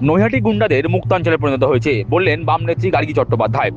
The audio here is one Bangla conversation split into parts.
নৈহাটি গুন্ডাদের মুক্তাঞ্চলে পরিণত হয়েছে বললেন বাম নেত্রী গার্গী চট্টোপাধ্যায়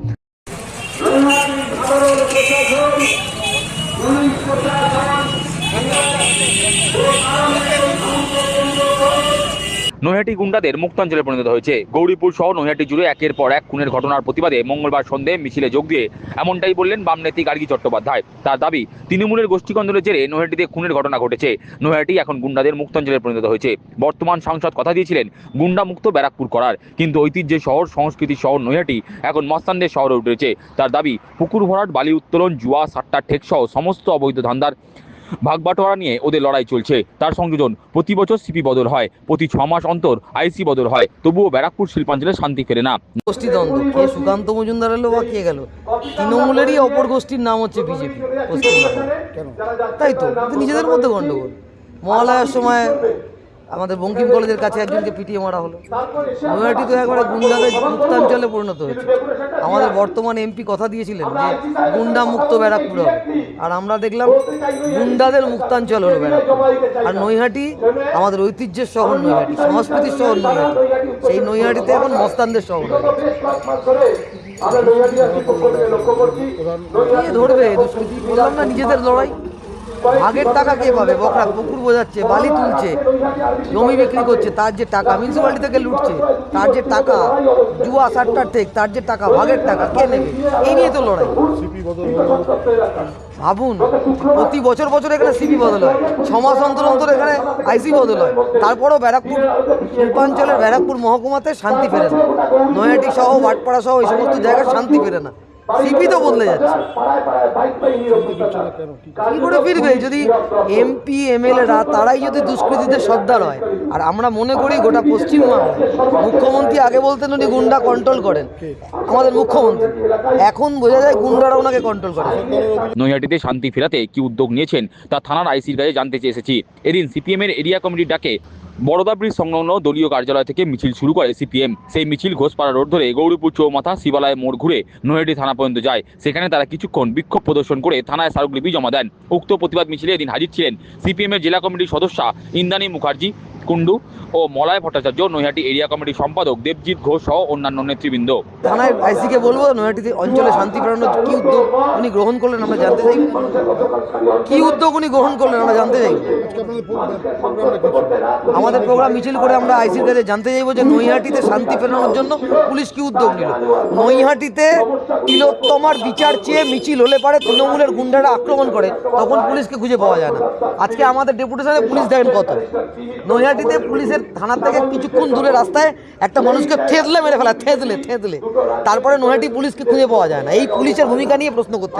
নৈহাটি গুন্ডাদের মুক্তাঞ্চলে পরিণত হয়েছে। গৌরীপুর সহ নৈহাটি জুড়ে একের পর এক খুনের ঘটনার প্রতিবাদে মঙ্গলবার সন্ধে মিছিলে যোগ দিয়ে এমনটাই বললেন বাম নেত্রী গার্গী চট্টোপাধ্যায়। তার দাবি, তৃণমূলের গোষ্ঠীকন্দলের জেরে নৈহাটিতে খুনের ঘটনা ঘটেছে। নৈহাটি এখন গুন্ডাদের মুক্তাঞ্চলে পরিণত হয়েছে। বর্তমান সাংসদ কথা দিয়েছিলেন, গুন্ডা মুক্ত ব্যারাকপুর করার। কিন্তু ঐতিহ্যের শহর, সংস্কৃতি শহর নৈহাটি এখন মস্তানদের শহরে উঠেছে। তার দাবি, পুকুর ভরাট, বালি উত্তোলন, জুয়া, সাট্টা ঠেক সহ সমস্ত অবৈধ ধান্দার ভাগবাটোয়ারা নিয়ে ওদের লড়াই চলছে। তার সংযোজন প্রতি বছর সিপি বদল হয়। প্রতি ছ মাস অন্তর আইসি বদল হয়। তবুও ব্যারাকপুর শিল্পাঞ্চলে শান্তি ফেরে না। গোষ্ঠীদ্বন্দ্ব কে সুকান্ত মজুমদার এলো বা কে গেল? তৃণমূলেরই অপর গোষ্ঠীর নাম হচ্ছে বিজেপি তাই তো নিজেদের মধ্যে গন্ডগোল মহালয়ার সময় আমাদের বঙ্কিম কলেজের কাছে একজনকে পিটিয়ে মারা হলো নৈহাটি তো একবারে গুন্ডাদের মুক্তাঞ্চলে পরিণত হয়েছে। আমাদের বর্তমান এমপি কথা দিয়েছিলেন যে গুন্ডা মুক্ত ব্যারাকপুর হবে। আর আমরা দেখলাম গুন্ডাদের মুক্তাঞ্চল হলো ব্যারাকপুর। আর নৈহাটি আমাদের ঐতিহ্যের শহর নৈহাটি, সংস্কৃতির শহর নৈহাটি। সেই নৈহাটিতে এখন মস্তানদের শহর ধরবে? দুষ্কৃতি বললাম না? নিজেদের লড়াই। আগের টাকা কে পাবে? বকরা পুকুর বোঝাচ্ছে, বালি তুলছে, জমি বিক্রি করছে, তার যে টাকা মিউনিসিপ্যালিটি থেকে লুটছে, তার যে টাকা, জুয়া সাট্টার থেকে, তার যে টাকা, ভাগের টাকা, কে নেবে? এই নিয়ে তো লড়াই। ভাবুন, প্রতি বছর বছর এখানে সিপি বদল হয়। ছ মাস অন্তর অন্তর এখানে আইসি বদল হয়। তারপরেও ব্যারাকপুর শিল্পাঞ্চলের ব্যারাকপুর মহকুমাতে শান্তি ফেরে না। নয়াটি সহ, বাটপাড়া সহ, এই সমস্ত জায়গায় শান্তি ফেরে না। সিপি তো বদলে যাচ্ছে। কি করে ফিরবে? যদি এমপি এমএলএরা তারাই যদি দুষ্কৃতীদের সর্দার হয় আর আমরা মনে করি গোটা পশ্চিমবাংলায় মুখ্যমন্ত্রী আগে বলতেন উনি গুন্ডা কন্ট্রোল করেন। আমাদের মুখ্যমন্ত্রী। এখন বোঝা যায় গুন্ডারা ওনাকে কন্ট্রোল করে। নৈহাটিতে শান্তি ফেরাতে কি উদ্যোগ নিয়েছেন তা থানার আইসির কাছে জানতে চেয়েছি। এদিন সিপিএম এর এরিয়া কমিটির ডাকে বড়দা ব্রিজ সংলগ্ন দলীয় কার্যালয় থেকে মিছিল শুরু করে সিপিএম। সেই মিছিল ঘোষপাড়া রোড ধরে গৌরীপুর চৌমাথা শিবালয় মোড় ঘুরে নৈহাটি থানা পর্যন্ত যায়। সেখানে তারা কিছুক্ষণ বিক্ষোভ প্রদর্শন করে থানায় স্মারকলিপি জমা দেন। উক্ত প্রতিবাদ মিছিলে এদিন হাজির ছিলেন সিপিএমের জেলা কমিটির সদস্যা ইন্দ্রাণী মুখার্জি কুন্ডু ও মলয় ভট্টাচার্য নৈহাটি এরিয়া কমিটির সম্পাদক দেবজিৎ ঘোষ সহ অন্যান্য নেতৃবৃন্দ। থানায় আইসিকে বলব, নৈহাটিতে অঞ্চলে শান্তি ফেরানোর কি উদ্যোগ উনি গ্রহণ করলেন আমরা জানতে চাই। কি উদ্যোগ উনি গ্রহণ করলেন আমরা জানতে চাই। আমাদের প্রোগ্রাম মিছিল করে আমরা আইসির কাছে জানতে চাইব যে নৈহাটিতে শান্তি ফেরানোর জন্য পুলিশ কি উদ্যোগ নিল? নৈহাটিতে তিলোত্তমার বিচার চেয়ে মিছিল হলে পারে তৃণমূলের গুন্ডারা আক্রমণ করে, তখন পুলিশকে খুঁজে পাওয়া যায় না। আজকে আমাদের ডেপুটেশনে পুলিশ দেখেন কত। নৈহাটিতে পুলিশের থানার থেকে কিছুক্ষণ দূরে রাস্তায় একটা মানুষকে থেঁতলে মেরে ফেলা, থেঁতলে থেঁতলে। তারপরে নৈহাটি পুলিশকে খুঁজে পাওয়া যায় না। এই পুলিশের ভূমিকা নিয়ে প্রশ্ন করতে